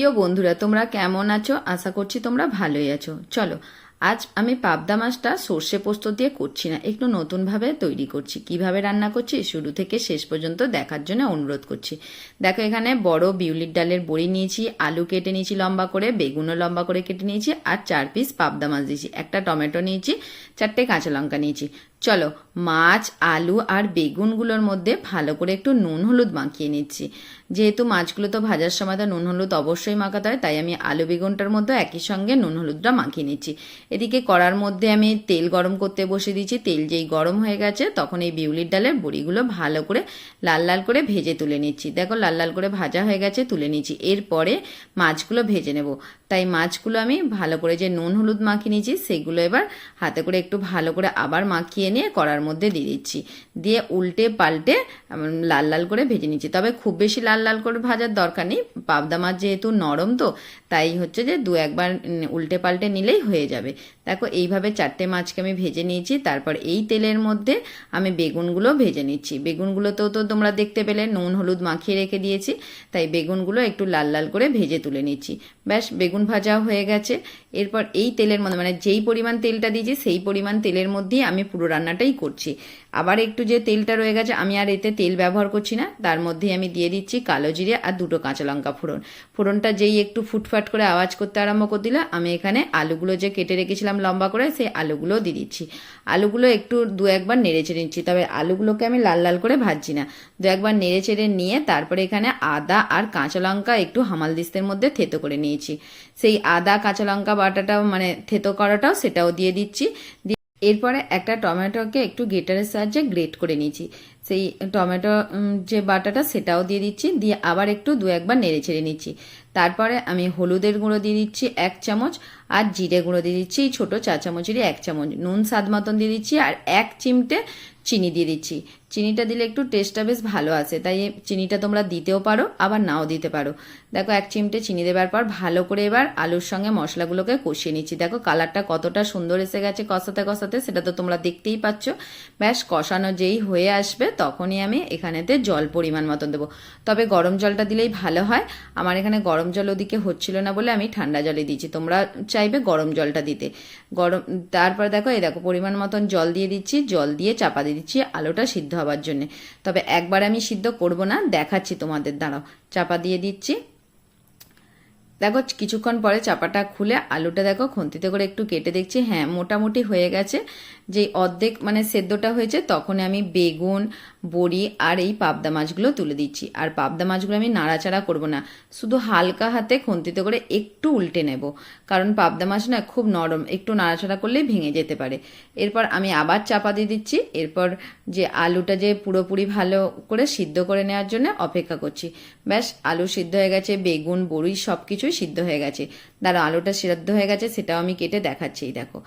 প্রিয় বন্ধুরা, তোমরা কেমন আছো? আশা করছি তোমরা ভালোই আছো। চলো, আজ আমি পাবদা মাছটা সর্ষে পোস্ত দিয়ে করছি না, একটু নতুনভাবে তৈরি করছি। কীভাবে রান্না করছি, শুরু থেকে শেষ পর্যন্ত দেখার জন্য অনুরোধ করছি। দেখো, এখানে বড় বিউলির ডালের বড়ি নিয়েছি, আলু কেটে নিয়েছি লম্বা করে, বেগুনও লম্বা করে কেটে নিয়েছি, আর চার পিস পাবদা মাছ দিয়েছি। একটা টমেটো নিয়েছি, চারটে কাঁচা লঙ্কা নিয়েছি। চলো, মাছ, আলু আর বেগুনগুলোর মধ্যে ভালো করে একটু নুন হলুদ মাখিয়ে নিচ্ছি। যেহেতু মাছগুলো তো ভাজার সময় তো নুন হলুদ অবশ্যই মাখাতে হয়, তাই আমি আলু বেগুনটার মধ্যে একই সঙ্গে নুন হলুদটা মাখিয়ে নিচ্ছি। এদিকে কড়ার মধ্যে আমি তেল গরম করতে বসে দিয়েছি। তেল যেই গরম হয়ে গেছে, তখন এই বিউলির ডালের বড়িগুলো ভালো করে লাল লাল করে ভেজে তুলে নিচ্ছি। দেখো, লাল লাল করে ভাজা হয়ে গেছে, তুলে নিচ্ছি। এরপরে মাছগুলো ভেজে নেব। তাই মাছগুলো আমি ভালো করে যে নুন হলুদ মাখিয়ে নিয়েছি, সেগুলো এবার হাতে করে একটু ভালো করে আবার মাখিয়ে নিয়ে কড়ার মধ্যে দিয়ে দিচ্ছি। দিয়ে উল্টে পাল্টে লাল লাল করে ভেজে নিচ্ছি। তবে খুব বেশি লাল লাল করে ভাজার দরকার নেই। পাবদা মাছ যেহেতু নরম তো, তাই হচ্ছে যে দু একবার উল্টে পাল্টে নিলেই হয়ে যাবে। দেখো, এইভাবে চারটে মাছকে আমি ভেজে নিয়েছি, তারপর এই তেলের মধ্যে আমি বেগুনগুলো ভেজে নিচ্ছি। বেগুনগুলোতেও তো তোমরা দেখতে পেলে, নুন, হলুদ মাখিয়ে রেখে দিয়েছি, তাই বেগুনগুলো একটু লাল লাল করে ভেজে তুলে নিচ্ছি। ব্যাস, বেগুন ভাজা হয়ে গেছে। এরপর এই তেলের মধ্যে মানে যেই পরিমাণ তেলটা দিয়েছি, সেই পরিমাণ তেলের মধ্যেই আমি পুরো রান্নাটাই করছি। আবার একটু যে তেলটা রয়ে গেছে, আমি আর এতে তেল ব্যবহার করছি না, তার মধ্যেই আমি দিয়ে দিচ্ছি কালো জিরে আর দুটো কাঁচা লঙ্কা ফোড়ন। ফোড়নটা যেই একটু ফুটফাট করে আওয়াজ করতে আরম্ভ করে দিলে, আমি এখানে আলুগুলো যে কেটে রেখেছিলাম লম্বা করে সেই আলুগুলো দিয়ে দিচ্ছি। আলুগুলো একটু দু একবার নেড়ে চেড়ে নিচ্ছি, তবে আলুগুলোকে আমি লাল লাল করে ভাজছি না। দু একবার নেড়ে চেড়ে নিয়ে তারপরে এখানে আদা আর কাঁচা লঙ্কা একটু হামাল দিস্তের মধ্যে থেতো করে নিয়েছি। সেই আদা, কাঁচা লঙ্কা বাটাটাও মানে থেতো করাটাও সেটাও দিয়ে দিচ্ছি। এরপরে একটা টমেটোকে একটু গ্রেটারের সাহায্যে গ্রেট করে নিয়েছি। সেই টমেটো যে বাটাটা সেটাও দিয়ে দিচ্ছি। দিয়ে আবার একটু দু একবার নেড়ে ছেড়ে নিচ্ছি। তারপরে আমি হলুদের গুঁড়ো দিয়ে দিচ্ছি এক চামচ আর জিরে গুঁড়ো দিয়ে দিচ্ছি ছোটো চা চামচেরই এক চামচ। নুন, স্বাদ মতন দিয়ে দিচ্ছি আর এক চিমটে চিনি দিয়ে দিচ্ছি। চিনিটা দিলে একটু টেস্টটা বেশ ভালো আসে, তাই চিনিটা তোমরা দিতেও পারো, আবার নাও দিতে পারো। দেখো, এক চিমটে চিনি দেওয়ার পর ভালো করে এবার আলুর সঙ্গে মশলাগুলোকে কষিয়ে নিচ্ছি। দেখো, কালারটা কতটা সুন্দর এসে গেছে কষাতে কষাতে, সেটা তো তোমরা দেখতেই পাচ্ছ। ব্যাস, কষানো যেই হয়ে আসবে তখনই আমি এখানেতে জল পরিমাণ মতন দেবো। তবে গরম জলটা দিলেই ভালো হয়। আমার এখানে গরম জল ওদিকে হচ্ছিল না বলে আমি ঠান্ডা জলে দিয়েছি। তোমরা চাইবে গরম জলটা দিতে। গরম, তারপর দেখো, এই দেখো, পরিমাণ মতন জল দিয়ে দিচ্ছি। জল দিয়ে চাপা দিয়ে দিচ্ছি আলোটা সিদ্ধ হবার জন্যে। তবে একবার আমি সিদ্ধ করব না, দেখাচ্ছি তোমাদের। দাঁড়াও, চাপা দিয়ে দিচ্ছি। দেখো, কিছুক্ষণ পরে চাপাটা খুলে আলুটা দেখো খুন্তিতে করে একটু কেটে দেখছি। হ্যাঁ মোটামুটি হয়ে গেছে। যে অর্ধেক মানে সেদ্ধটা হয়েছে তখন আমি বেগুন, বড়ি আর এই পাবদা মাছগুলো তুলে দিচ্ছি। আর পাবদা মাছগুলো আমি নাড়াচাড়া করব না, শুধু হালকা হাতে খুন্তিতে করে একটু উল্টে নেব। কারণ পাবদা মাছ না খুব নরম, একটু নাড়াচাড়া করলেই ভেঙে যেতে পারে। এরপর আমি আবার চাপা দিয়ে দিচ্ছি। এরপর যে আলুটা যে পুরোপুরি ভালো করে সিদ্ধ করে নেওয়ার জন্য অপেক্ষা করছি। ব্যাস, আলু সিদ্ধ হয়ে গেছে, বেগুন, বড়ি সব কিছুই সিদ্ধ হয়ে গেছে। দাঁড়া আলুটা সিদ্ধ হয়ে গেছে, সেটাও আমি কেটে দেখাচ্ছি দেখো।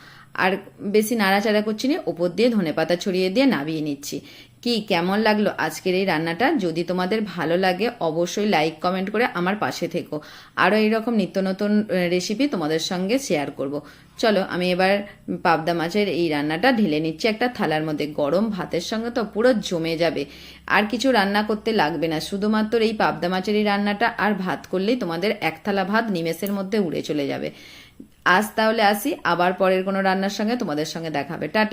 আর বেশি নাড়াচাড়া করছি না ওপর দিয়ে ধনে পাতা ছড়িয়ে দিয়ে নাবিয়ে নিচ্ছি। কি কেমন লাগল আজকের এই রান্নাটা? যদি তোমাদের ভালো লাগে, অবশ্যই লাইক কমেন্ট করে আমার পাশে থেকো। আরও এইরকম নিত্য নতুন রেসিপি তোমাদের সঙ্গে শেয়ার করব। চলো, আমি এবার পাবদা মাছের এই রান্নাটা ঢেলে নিচ্ছি একটা থালার মধ্যে। গরম ভাতের সঙ্গে তো পুরো জমে যাবে। আর কিছু রান্না করতে লাগবে না। শুধুমাত্র এই পাবদা মাছের এই রান্নাটা আর ভাত করলেই তোমাদের এক থালা ভাত নিমেষের মধ্যে উড়ে চলে যাবে। আজ তাহলে আসি। আবার পরের কোনো রান্নার সঙ্গে তোমাদের সঙ্গে দেখাবে। টাটা।